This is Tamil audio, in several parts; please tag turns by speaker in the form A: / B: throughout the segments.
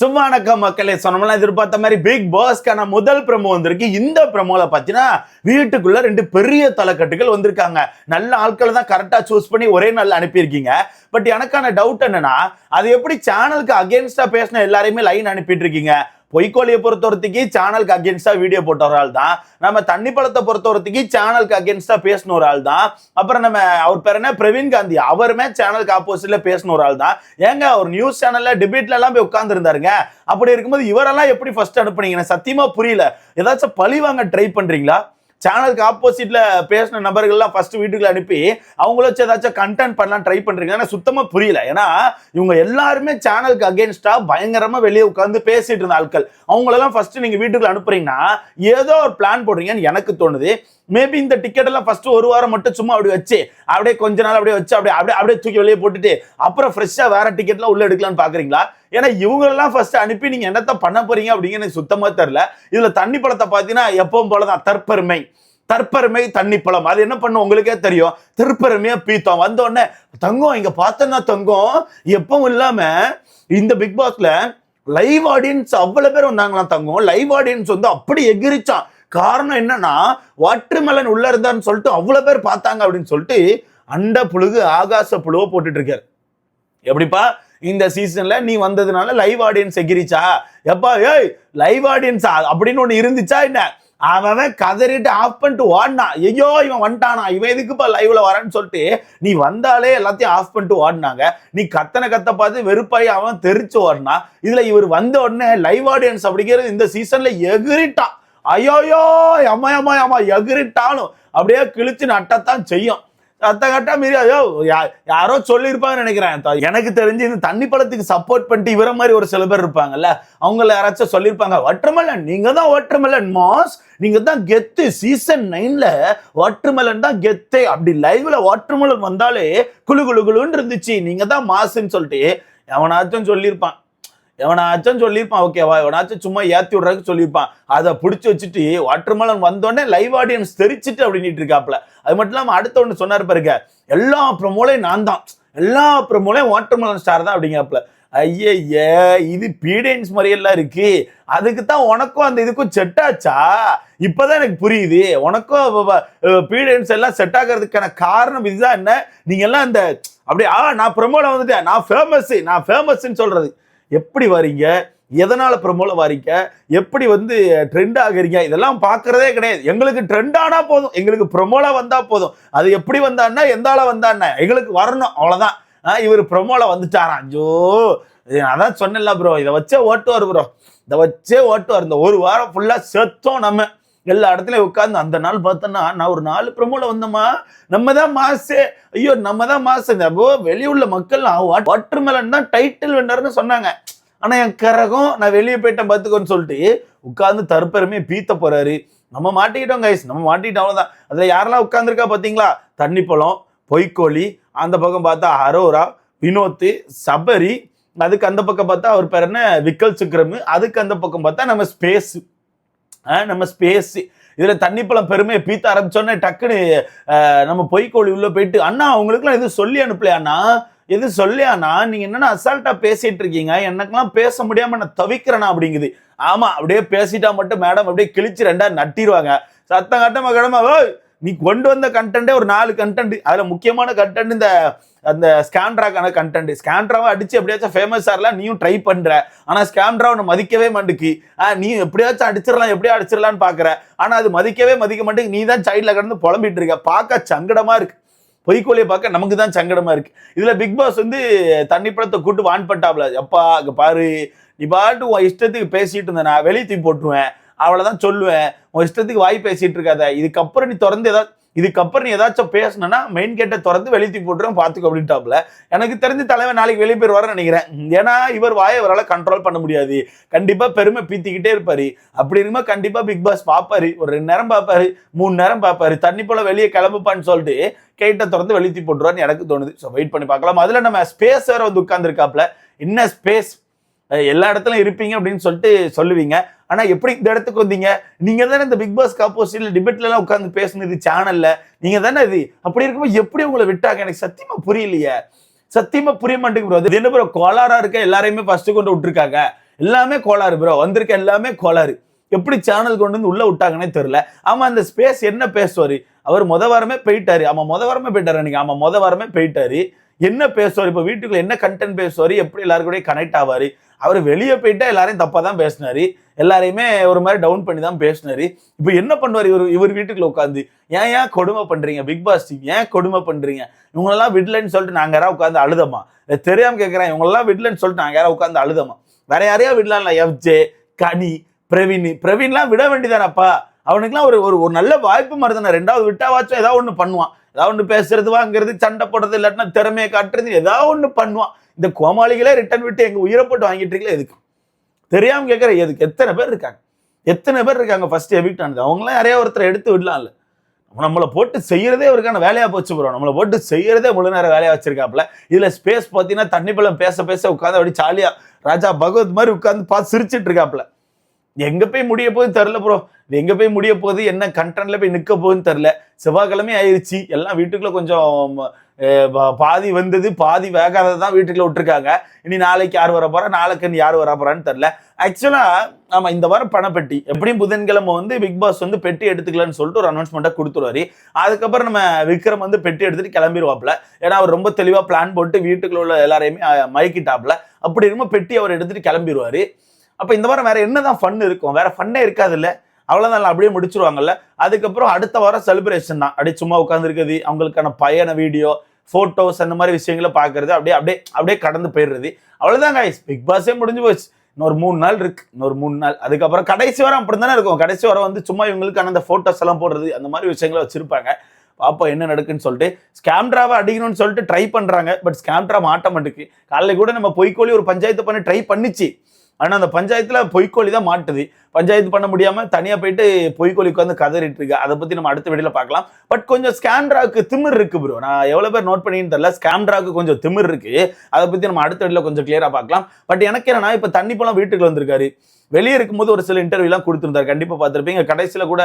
A: சும்மானக்க மக்களே சொன்னோம்னா எதிர்பார்த்த மாதிரி பிக் பாஸ்க்கான முதல் ப்ரமோ வந்திருக்கு. இந்த ப்ரமோல பார்த்தீங்கன்னா வீட்டுக்குள்ள ரெண்டு பெரிய தலைக்கட்டுகள் வந்திருக்காங்க. நல்ல ஆட்களை தான் கரெக்டாக சூஸ் பண்ணி ஒரே நாள் அனுப்பியிருக்கீங்க. பட் எனக்கான டவுட் என்னன்னா அது எப்படி சேனலுக்கு அகேன்ஸ்டா பேசின எல்லாரையுமே லைன் அனுப்பிட்டு இருக்கீங்க? பொய்க்கோழியை பொறுத்தவரத்துக்கு சேனலுக்கு அகேன்ஸ்டா வீடியோ போட்ட ஒரு ஆள் தான் நம்ம தண்ணி பழத்தை பொறுத்தவரத்துக்கு சேனலுக்கு அகேன்ஸ்டா பேசின ஒரு ஆள் தான் அப்புறம் நம்ம அவர் பேர் என்ன? பிரவீன் காந்தி. அவருமே சேனலுக்கு ஆப்போசிட்ல பேசின ஒரு ஆள் தான் ஏங்க ஒரு நியூஸ் சேனல்ல டிபேட்ல எல்லாம் போய் உட்கார்ந்துருந்தாருங்க அப்படி இருக்கும்போது இவரெல்லாம் எப்படி ஃபர்ஸ்ட் அனுப்புனீங்க? சத்தியமா புரியல. ஏதாச்சும் பழி வாங்க ட்ரை பண்றீங்களா? சேனலுக்கு ஆப்போசிட்ல பேசின நபர்கள்லாம் ஃபர்ஸ்ட் வீட்டுக்குள்ள அனுப்பி அவங்கள வச்சு ஏதாச்சும் கண்டென்ட் பண்ணலாம் ட்ரை பண்றீங்க எனக்கு சுத்தமா புரியல. ஏன்னா இவங்க எல்லாருமே சேனலுக்கு அகேன்ஸ்டா பயங்கரமா வெளியே உட்காந்து பேசிட்டு இருந்த ஆட்கள். அவங்களெல்லாம் ஃபர்ஸ்ட் நீங்க வீட்டுக்குள்ள அனுப்புறீங்கன்னா ஏதோ ஒரு பிளான் போடுறீங்கன்னு எனக்கு தோணுது. மேபி இந்த டிக்கெட் எல்லாம் ஃபர்ஸ்ட் ஒரு வாரம் மட்டும் சும்மா அப்படி வச்சு அப்படியே கொஞ்ச நாள் அப்படியே வச்சு அப்படியே அப்படியே அப்படியே தூக்கி வெளியே போட்டுட்டு அப்புறம் ஃப்ரெஷ்ஷா வேற டிக்கெட்லாம் உள்ள எடுக்கலாம்னு பாக்குறீங்களா? ஏன்னா இவங்களெல்லாம் ஃபர்ஸ்ட் அனுப்பி நீங்க என்னத்த பண்ண போறீங்க? அப்படிங்க எனக்கு சுத்தமா தெரியல. இதுல தண்ணி பழத்தை பார்த்தீங்கன்னா எப்பவும் போலதான் தற்பெருமை. தற்பெருமை தண்ணி பழம். அது என்ன பண்ணும் உங்களுக்கே தெரியும். திருப்பெருமையா பீத்தம். வந்த உடனே தங்கம் இங்க பார்த்தோன்னா தங்கம். எப்பவும் இல்லாம இந்த பிக் பாஸ்ல லைவ் ஆடியன்ஸ் அவ்வளவு பேர் வந்தாங்களாம் தங்கம். லைவ் ஆடியன்ஸ் வந்து அப்படி எகிரிச்சான். காரணம் என்னன்னா வாட்டர்மெலன் உள்ள இருந்தான்னு சொல்லிட்டு அவ்வளவு பேர் பார்த்தாங்க அப்படின்னு சொல்லிட்டு அண்ட புழுகு ஆகாச புழுவை போட்டுட்டு இருக்காரு. எப்படிப்பா? இந்த சீசன்ல நீ வந்ததுனால லைவ் ஆடியன்ஸ் எகிரிச்சா? எப்பா ஏய் லைவ் ஆடியன்ஸ் அப்படின்னு ஒண்ணு இருந்துச்சா என்ன? அவன் கதறிட்டு ஆஃப் பண்ணிட்டு ஓடினா. ஐயோ இவன் வந்துட்டானா? இவன் எதுக்குப்பா லைவ்ல வரேன்னு சொல்லிட்டு நீ வந்தாலே எல்லாத்தையும் ஆஃப் பண்ணிட்டு ஓடினாங்க. நீ கத்தனை கத்த பார்த்து வெறுப்பாய் அவன் தெரிச்சு ஓடினா. இதுல இவர் வந்த உடனே லைவ் ஆடியன்ஸ் அப்படிங்கிறது இந்த சீசன்ல எகிரிட்டான். ஐயோயோ அம்மா அம்மா அம்மா எகிரிட்டாலும் அப்படியே கிழிச்சு நட்டத்தான் செய்யும். அத்த கட்டா மீறி ஐயோ யா- யாரோ சொல்லியிருப்பாங்கன்னு நினைக்கிறேன். எனக்கு தெரிஞ்சு இந்த தண்ணி பழத்துக்கு சப்போர்ட் பண்ணிட்டு இவர மாதிரி ஒரு சில பேர் இருப்பாங்கல்ல அவங்கள யாராச்சும் சொல்லியிருப்பாங்க வாட்டர்மெலன் நீங்க தான் வாட்டர்மெலன் மாஸ். நீங்க தான் கெத்து. சீசன் நைன்ல வாட்டர்மெலன் தான் கெத்தே. அப்படி லைவ்ல வாட்டர்மெலன் வந்தாலே குழு குழு குழுன்னு இருந்துச்சு. நீங்க தான் மாசுன்னு சொல்லிட்டு எவனாச்சும் சொல்லியிருப்பான். எவனாச்சும் சொல்லியிருப்பான் ஓகேவா எவனாச்சும் சும்மா ஏத்தி விடுறதுக்கு சொல்லியிருப்பான். அதை பிடிச்சி வச்சுட்டு வாட்டர்மெலன் வந்தோடனே லைவ் ஆடியன்ஸ் தெரிச்சிட்டு அப்படின்ட்டு இருக்காப்ல அது மட்டும் இல்லாமல் அடுத்த ஒன்று சொன்னார் பாருங்க. எல்லா ப்ரமோலையும் நான் தான். எல்லா ப்ரமோலையும் வாட்டர்மெலன் ஸ்டார் தான் அப்படிங்காப்ல ஐயே இது பீடியன்ஸ் முறையெல்லாம் இருக்கு. அதுக்கு தான் உனக்கும் அந்த இதுக்கும் செட் ஆச்சா? இப்போதான் எனக்கு புரியுது. உனக்கும் பீடியன்ஸ் எல்லாம் செட் ஆகிறதுக்கான காரணம் இதுதான் என்ன? நீங்க எல்லாம் அந்த அப்படியே ஆ நான் ப்ரமோல வந்துட்டேன். நான் ஃபேமஸ் நான் ஃபேமஸ்ன்னு சொல்றது. எப்படி வரீங்க? எதனால் ப்ரமோல வாரீங்க? எப்படி வந்து ட்ரெண்ட் ஆகுறீங்க? இதெல்லாம் பார்க்கறதே கிடையாது. எங்களுக்கு ட்ரெண்ட் போதும். எங்களுக்கு ப்ரொமோல வந்தால் போதும். அது எப்படி வந்தான்னா எந்த ஆள வந்தான்னா எங்களுக்கு வரணும். அவ்வளோதான் இவர் ப்ரொமோல வந்துட்டாரா ஐயோ அதான் சொன்னேன்ல ப்ரோ இதை வச்சே ஓட்டுவார் ப்ரோ இதை வச்சே ஓட்டுவார். இந்த ஒரு வாரம் ஃபுல்லாக செத்தோம் நம்ம. எல்லா இடத்துலையும் உட்காந்து அந்த நாள் பார்த்தோன்னா நான் ஒரு நாலு ப்ரமோல வந்தோமா நம்ம தான் மாசு. ஐயோ நம்ம தான் மாசு. இந்த அப்போ வெளியுள்ள மக்கள் வாட்டர் மெலன் தான் டைட்டில் வின்னர்னு சொன்னாங்க. ஆனால் என் கரகம் நான் வெளியே போயிட்டேன் பார்த்துக்கோன்னு சொல்லிட்டு உட்காந்து தற்பெருமையை பீத்த போறாரு. நம்ம மாட்டிக்கிட்டோம் கைஸ் நம்ம மாட்டிக்கிட்டோம் அவ்வளோதான் அதில் யாரெல்லாம் உட்காந்துருக்கா பார்த்தீங்களா தண்ணி பழம் பொய்க்கோழி அந்த பக்கம் பார்த்தா அரோரா வினோத்து சபரி. அதுக்கு அந்த பக்கம் பார்த்தா அவர் பேர் என்ன? விக்கல் சுக்ரமு அதுக்கு அந்த பக்கம் பார்த்தா நம்ம ஸ்பேஸ் நம்ம ஸ்பேஸ் இதில் தண்ணிப்பழம் பெருமையை பீத்த ஆரம்பிச்சோன்னே டக்குன்னு நம்ம பொய்க்கோழி உள்ள போயிட்டு அண்ணா அவங்களுக்குலாம் எதுவும் சொல்லி அனுப்பலையாண்ணா? எது சொல்லியாண்ணா நீங்கள் என்னென்ன அசால்ட்டாக பேசிகிட்டு இருக்கீங்க? எனக்கெல்லாம் பேச முடியாமல் நான் தவிக்கிறேனா அப்படிங்குது. ஆமாம் அப்படியே பேசிட்டா மட்டும் மேடம் அப்படியே கிழிச்சு ரெண்டா நட்டிடுவாங்க சத்தம் கட்டமாக கடமை நீ கொண்டு வந்த கண்டென்ட்டே ஒரு நாலு கண்டென்ட் அதில் முக்கியமான கண்டென்ட் இந்த அந்த ஸ்கேண்ட்ராக்கான கண்டென்ட் ஸ்கேண்ட்ராவை அடித்து எப்படியாச்சும் ஃபேமஸ் ஆகலாம் நீயும் ட்ரை பண்ணுற ஆனால் ஸ்கேண்ட்ரா உன்னை மதிக்கவே மாட்டுக்கு. ஆ, நீ எப்படியாச்சும் அடிச்சிடலாம் எப்படியா அடிச்சிடலான்னு பார்க்குற ஆனால் அது மதிக்கவே மதிக்க மாட்டேங்குது நீ தான் சைடில் கிடந்து புலம்பிட்டு இருக்க. பார்க்க சங்கடமாக இருக்கு. பொய்க்கோலியை பார்க்க நமக்கு தான் சங்கடமா இருக்கு. இதுல பிக் பாஸ் வந்து தண்ணி படத்தை கூட்டு வான் பட்டாப்ல அப்பா பாரு. நீ பாட்டு உன் இஷ்டத்துக்கு பேசிட்டு இருந்தேன் நான் வெளியே தூக்கி போட்டுருவேன். அவ்வளோதான் சொல்லுவேன். உன் இஷ்டத்துக்கு வாய் பேசிட்டு இருக்காத. இதுக்கப்புறம் நீ திறந்து ஏதாவது இதுக்கப்புறம் நீ ஏதாச்சும் பேசணும்னா மெயின் கேட்டை திறந்து வெளியே தூக்கி போட்டுருவேன் பார்த்துக்கோ அப்படின்ட்டாப்ல. எனக்கு தெரிஞ்சு தலைவன் நாளைக்கு வெளியே போய் வரேன்னு நினைக்கிறேன். ஏன்னா இவர் வாயை அவரால் கண்ட்ரோல் பண்ண முடியாது. கண்டிப்பாக பெருமை பீத்திக்கிட்டே இருப்பார். அப்படி இருக்கும்போது கண்டிப்பாக பிக் பாஸ் பார்ப்பாரு. ஒரு ரெண்டு நேரம் பார்ப்பாரு. மூணு நேரம் பார்ப்பாரு. தண்ணி போல வெளியே கிளம்புப்பான்னு சொல்லிட்டு கேட்டை திறந்து வெளியே போட்டுருவான்னு எனக்கு தோணுது. ஸோ வெயிட் பண்ணி பார்க்கலாம். அதில் நம்ம ஸ்பேஸ் வேற வந்து உட்காந்துருக்காப்புல என்ன ஸ்பேஸ் எல்லா இடத்துலையும் இருப்பீங்க அப்படின்னு சொல்லிட்டு சொல்லுவீங்க. ஆனால் எப்படி இந்த இடத்துக்கு வந்தீங்க? நீங்கள் தானே இந்த பிக் பாஸ் ஆப்போசிட்ல டிபேட்லலாம் உட்காந்து உட்கார்ந்து பேசுனது சேனலில் நீங்கள் தானே இது? அப்படி இருக்கும்போது எப்படி உங்களை விட்டாங்க? எனக்கு சத்தியமாக புரியலையே. சத்தியமாக புரிய மாட்டேங்குது ப்ரோ அது என்ன ப்ரோ கோளாராக இருக்க எல்லாரையுமே ஃபஸ்ட்டு கொண்டு விட்டுருக்காங்க. எல்லாமே கோளாறு ப்ரோ வந்திருக்க எல்லாமே கோளாறு. எப்படி சேனல் கொண்டு வந்து உள்ளே விட்டாங்கன்னே தெரில ஆமாம் அந்த ஸ்பேஸ் என்ன பேசுவார் அவர் மொத வாரமே போயிட்டாரு. ஆமாம் மொத வாரமே போயிட்டாரு நீங்கள் ஆமாம் மொத வாரமே போயிட்டாரு. என்ன பேசுவார் இப்போ வீட்டுக்குள்ள என்ன கண்டென்ட் பேசுவார் எப்படி எல்லாரும் கனெக்ட் ஆவார்? அவர் வெளியே போயிட்டா எல்லாரையும் தப்பாக தான் பேசினார். எல்லாரையுமே ஒரு மாதிரி டவுன் பண்ணி தான் பேசினாரு. இப்போ என்ன பண்ணுவார் இவர்? இவர் வீட்டுக்குள்ள உட்காந்து ஏன் ஏன் கொடுமை பண்றீங்க? பிக் பாஸ் டீம் ஏன் கொடுமை பண்றீங்க? இவங்களெல்லாம் விடலன்னு சொல்லிட்டு நாங்க யாராவது உட்காந்து அழுதமா தெரியாம கேட்கிறேன் இவங்களெல்லாம் விடலன்னு சொல்லிட்டு நாங்க யாராவது உட்காந்து அழுதமா வேற யாரையா விடலாம்ல? எஃப்ஜே கனி பிரவீன் பிரவீன்லாம் விட வேண்டியதானப்பா? அவனுக்குலாம் ஒரு ஒரு ஒரு நல்ல வாய்ப்பு மாதிரி ரெண்டாவது விட்டாவாச்சும் ஏதாவது ஒன்று பண்ணுவான். ஏதாவது ஒன்று பேசுறது வாங்குறது சண்டை போடுறது இல்லாட்டினா திறமையை காட்டுறது ஏதாவது ஒன்று பண்ணுவான். இந்த கோமாளிகளே ரிட்டர்ன் விட்டு எங்கள் உயிரை போட்டு வாங்கிட்டு இருக்கல எதுக்கு? தெரியாமல் கேட்குற எதுக்கு? எத்தனை பேர் இருக்காங்க? எத்தனை பேர் இருக்காங்க ஃபர்ஸ்ட் எவிக்ட் ஆனது அவங்களாம் யாரையா ஒருத்தர் எடுத்து விடலாம்ல. நம்மளை போட்டு செய்யறதே அவருக்கான வேலையா போச்சு ப்ரோ நம்மளை போட்டு செய்யறதே முழு நேரம் வேலையா வச்சிருக்காப்புல. இதில் ஸ்பேஸ் பார்த்தீங்கன்னா தண்ணி பழம் பேச பேச உட்காந்து அப்படி ஜாலியாக ராஜா பகவத் மாதிரி உட்காந்து பார்த்து சிரிச்சிட்டு இருக்காப்புல. எங்கே போய் முடிய போகுது தெரில ப்ரோ இது எங்கே போய் முடிய போகுது? என்ன கண்டென்ட்ல போய் நிற்க போகுதுன்னு தெரில செவ்வாய்க்கிழமை ஆயிடுச்சு எல்லாம் வீட்டுக்குள்ளே கொஞ்சம் பாதி வந்தது பாதி வேகாதது தான் வீட்டுக்குள்ள விட்டுருக்காங்க. இனி நாளைக்கு யார் வர போறா? நாளைக்குன்னு யார் வர போறான்னு தெரில ஆக்சுவலா ஆமா இந்த வாரம் பணப்பெட்டி. எப்படியும் புதன்கிழமை வந்து பிக் பாஸ் வந்து பெட்டி எடுத்துக்கலாம்னு சொல்லிட்டு ஒரு அனௌன்ஸ்மெண்ட்டை கொடுத்துருவாரு. அதுக்கப்புறம் நம்ம விக்ரம் வந்து பெட்டி எடுத்துட்டு கிளம்பிடுவாப்ல ஏன்னா அவர் ரொம்ப தெளிவா பிளான் போட்டு வீட்டுக்குள்ள உள்ள எல்லாரையுமே மயக்கிட்டாப்ல அப்படி இருக்கும்போது பெட்டி அவர் எடுத்துட்டு கிளம்பிடுவாரு அப்ப இந்த வாரம் வேற என்னதான் ஃபன் இருக்கும்? வேற ஃபன்னே இருக்காது இல்லை அவ்வளோதான் அப்படியே முடிச்சிருவாங்கல்ல. அதுக்கப்புறம் அடுத்த வாரம் செலிப்ரேஷன் தான். அப்படியே சும்மா உட்காந்துருக்குது அவங்களுக்கான பயண வீடியோ ஃபோட்டோஸ் அந்த மாதிரி விஷயங்களை பார்க்கறது அப்படியே அப்படியே அப்படியே கடந்து போயிடுறது. அவ்வளோதான் guys. பிக் பாஸே முடிஞ்சு போச்சு. இன்னொரு மூணு நாள் இருக்கு. இன்னொரு மூணு நாள். அதுக்கப்புறம் கடைசி வாரம் அப்படி தானே இருக்கும். கடைசி வாரம் வந்து சும்மா இவங்களுக்கான அந்த ஃபோட்டோஸ் எல்லாம் போடுறது அந்த மாதிரி விஷயங்களை வச்சிருப்பாங்க. பாப்போம் என்ன நடக்குன்னு சொல்லிட்டு. ஸ்கேம்ட்ராவை அடிக்கணும்னு சொல்லிட்டு ட்ரை பண்ணுறாங்க பட் ஸ்கேம்ட்ரா மாட்ட மாட்டுக்கு காலையில் கூட நம்ம பொய்க்கோழி ஒரு பஞ்சாயத்து பண்ணி ட்ரை பண்ணிச்சு. ஆனால் அந்த பஞ்சாயத்தில் பொய்க்கோழி தான் மாட்டுது. பஞ்சாயத்து பண்ண முடியாம தனியா போயிட்டு பொய்கொலி உட்காந்து கதறிட்டு இருக்கு அதை பத்தி நம்ம அடுத்த வீடியோல பார்க்கலாம். பட் கொஞ்சம் ஸ்கேம்ட்ராக்கு திமிர் இருக்கு ப்ரோ நான் எவ்வளவு பேர் நோட் பண்ணின்னு தெரியல. ஸ்கேம்ட்ராக்கு கொஞ்சம் திமிர் இருக்கு. அதை பத்தி நம்ம அடுத்த வீடியோல கொஞ்சம் கிளியரா பார்க்கலாம். பட் எனக்கு என்னன்னா இப்ப தண்ணி பழம் வீட்டுக்கு வந்திருக்காரு. வெளியே இருக்கும்போது ஒரு சில இன்டர்வியூ எல்லாம் கொடுத்துருந்தாரு. கண்டிப்பா பார்த்திருப்பீங்க. கடைசியில கூட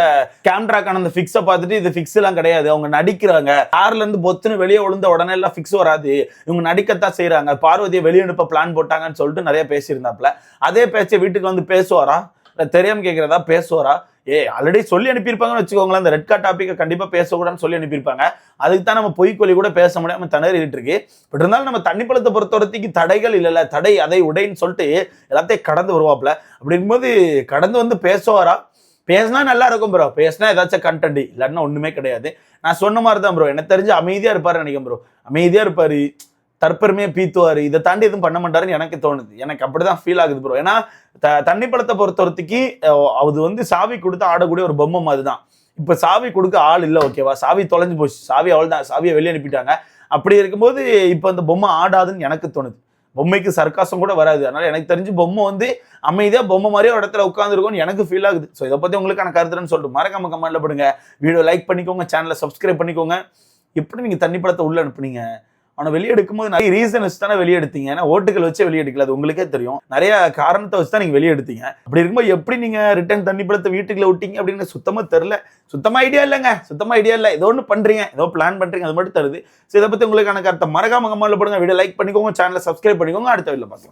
A: கேமராக்கான அந்த ஃபிக்ஸை பார்த்துட்டு இது ஃபிக்ஸ் எல்லாம் கிடையாது. அவங்க நடிக்கிறாங்க. கார்ல இருந்து பொத்துன்னு வெளியே விழுந்த உடனே எல்லாம் ஃபிக்ஸ் வராது. இவங்க நடிக்கத்தான் செய்கிறாங்க பார்வதியை வெளியே அனுப்ப பிளான் போட்டாங்கன்னு சொல்லிட்டு நிறைய பேசியிருந்தாப்ல அதே பேச்சை வீட்டுக்கு வந்து பேசுவாரா? இல்லை தெரியாமல் கேட்குறதா பேசுவாரா? ஏ ஆல்ரெடி சொல்லி அனுப்பியிருப்பாங்கன்னு வச்சுக்கோங்களேன். அந்த ரெட் கார்ட் டாப்பிக்கை கண்டிப்பாக பேசக்கூடாதுன்னு சொல்லி அனுப்பியிருப்பாங்க. அதுக்கு தான் நம்ம பொய்க்கொல்லி கூட பேச முடியாமல் திணறிட்டு இருக்கு. பட் இருந்தாலும் நம்ம தண்ணி பழத்தை பொறுத்த வரைக்கும் தடைகள் இல்லைல்ல. தடை அதை உடைன்னு சொல்லிட்டு எல்லாத்தையும் கடந்து வருவாப்ல அப்படிங்கும்போது கடந்து வந்து பேசுவாரா? பேசினா நல்லா இருக்கும் ப்ரோ பேசினா ஏதாச்சும் கண்டென்ட் இல்லைன்னா ஒன்றுமே கிடையாது. நான் சொன்ன மாதிரி தான் ப்ரோ எனக்கு தெரிஞ்சு அமைதியாக இருப்பார் நினைக்கிறேன் ப்ரோ அமைதியாக இருப்பார். தற்பெருமையை பீத்துவாரு. இதை தாண்டி எதுவும் பண்ண மாட்டாருன்னு எனக்கு தோணுது. எனக்கு அப்படிதான் ஃபீல் ஆகுது ப்ரோ ஏன்னா த- தண்ணி பழத்தை பொறுத்த அது வந்து சாவி கொடுத்து ஆடக்கூடிய ஒரு பொம்மை மாதிரி தான் இப்ப சாவி கொடுக்க ஆள் இல்லை ஓகேவா சாவி தொலைஞ்சு போச்சு. சாவி அவள் தான் சாவியை வெளியே அனுப்பிட்டாங்க. அப்படி இருக்கும்போது இப்போ அந்த பொம்மை ஆடாதுன்னு எனக்கு தோணுது. பொம்மைக்கு சர்க்காசம் கூட வராது. அதனால எனக்கு தெரிஞ்சு பொம்மை வந்து அமைதியாக பொம்மை மாதிரியே ஒரு இடத்துல உட்காந்துருக்கும்னு எனக்கு ஃபீல் ஆகுது. ஸோ இதை பற்றி உங்களுக்கான கருத்துன்னு சொல்லிட்டு மறக்காம கமெண்ட்ல படுங்க. வீடியோ லைக் பண்ணிக்கோங்க. சேனலை சப்ஸ்கிரைப் பண்ணிக்கோங்க. எப்படி நீங்கள் தண்ணி பழத்தை உள்ள அனுப்புனீங்க? அவனை வெளியே எடுக்கும்போது நிறைய ரீசன் வச்சு தானே வெளியெடுத்தீங்க? ஏன்னா ஓட்டுகள் வச்சு வெளியெடுக்கல அது உங்களுக்கே தெரியும். நிறைய காரணத்தை வச்சு தான் நீங்கள் வெளியெடுத்தீங்க. அப்படி இருக்கும்போது எப்படி நீங்கள் ரிட்டர்ன் தண்ணி பழத்தை வீட்டுக்குள்ள விட்டீங்க அப்படின்னு சுத்தமாக தெரில சுத்தமாக ஐடியா இல்லைங்க. சுத்தமாக ஐடியா இல்லை. ஏதோ ஒன்று பண்ணுறீங்க ஏதோ பிளான் பண்ணுறீங்க அது மட்டும் தருது. ஸோ இதை பத்தி உங்களுக்கான கருத்தை மறக்காம கமெண்ட்ல போடுங்க. வீடியோ லைக் பண்ணிக்கோங்க. சேனலை சப்ஸ்கிரைப் பண்ணிக்கோங்க. அடுத்த வீடியோ பார்க்கலாம்.